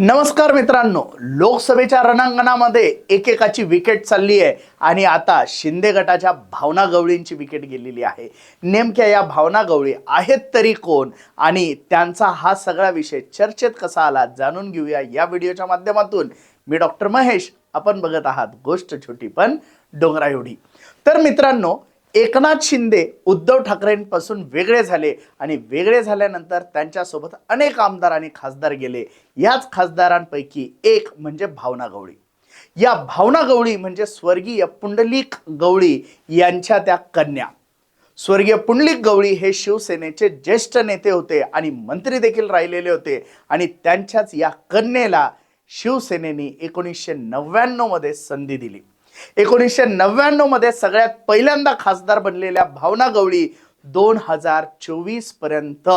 नमस्कार मित्रांनो लोकसभेच्या रणांगणामध्ये एकेकाची विकेट चालली आहे आणि आता शिंदे गटाच्या भावना गवळींची विकेट गेलेली आहे. नेमक्या या भावना गवळी आहेत तरी कोण आणि त्यांचा हा सगळा विषय चर्चेत कसा आला जाणून घेऊया या व्हिडिओच्या माध्यमातून. मी डॉक्टर महेश आपण बघत आहात गोष्ट छोटी पण डोंगरा एवढी तर मित्रांनो एकनाथ शिंदे उद्धव ठाकरेंपासून वेगळे झाले आणि वेगळे झाल्यानंतर त्यांच्यासोबत अनेक आमदार आणि खासदार गेले. याच खासदारांपैकी एक म्हणजे भावना गवळी. या भावना गवळी म्हणजे स्वर्गीय पुंडलिक गवळी यांच्या त्या कन्या. स्वर्गीय पुंडलिक गवळी हे शिवसेनेचे ज्येष्ठ नेते होते आणि मंत्री देखील राहिलेले होते आणि त्यांच्याच या कन्येला शिवसेनेने एकोणीसशे नव्याण्णवमध्ये संधी दिली. एकोणीसशे नव्याण्णवमध्ये सगळ्यात पहिल्यांदा खासदार बनलेल्या भावना गवळी दोन हजार चोवीसपर्यंत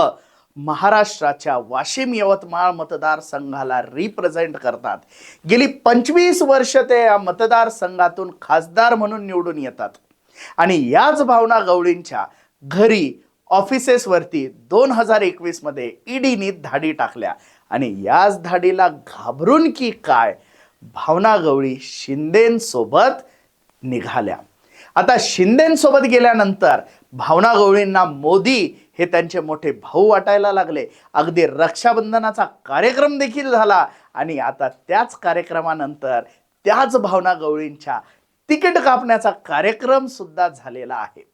महाराष्ट्राच्या वाशिम यवतमाळ मतदारसंघाला रिप्रेझेंट करतात. गेली पंचवीस वर्ष ते या मतदारसंघातून खासदार म्हणून निवडून येतात. आणि याच भावना गवळींच्या घरी ऑफिसेसवरती दोन हजार एकवीसमध्ये ईडीनी धाडी टाकल्या. आणि याच धाडीला घाबरून की काय? भावना गवळी शिंदेसोबत निघाल्या. आता शिंदेसोबत गेल्यानंतर भावना गवळींना मोदी हे त्यांचे मोठे भाऊ वाटायला लागले. अगदी रक्षाबंधनाचा कार्यक्रम देखील झाला आणि आता त्याच कार्यक्रमानंतर त्याच भावना गवळींच्या तिकीट कापण्याचा कार्यक्रम सुद्धा झालेला आहे.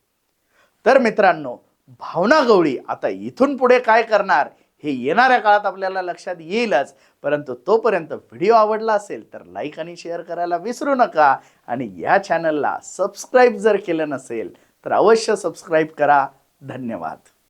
तर मित्रांनो भावना गवळी आता इथून पुढे काय करणार? हे येणाऱ्या काळात आपल्याला लक्षात येईलच. परंतु तोपर्यंत व्हिडिओ आवडला असेल तर लाईक आणि शेअर करायला विसरू नका. आणि या चॅनलला सबस्क्राईब जर केलं नसेल तर अवश्य सबस्क्राईब करा. धन्यवाद.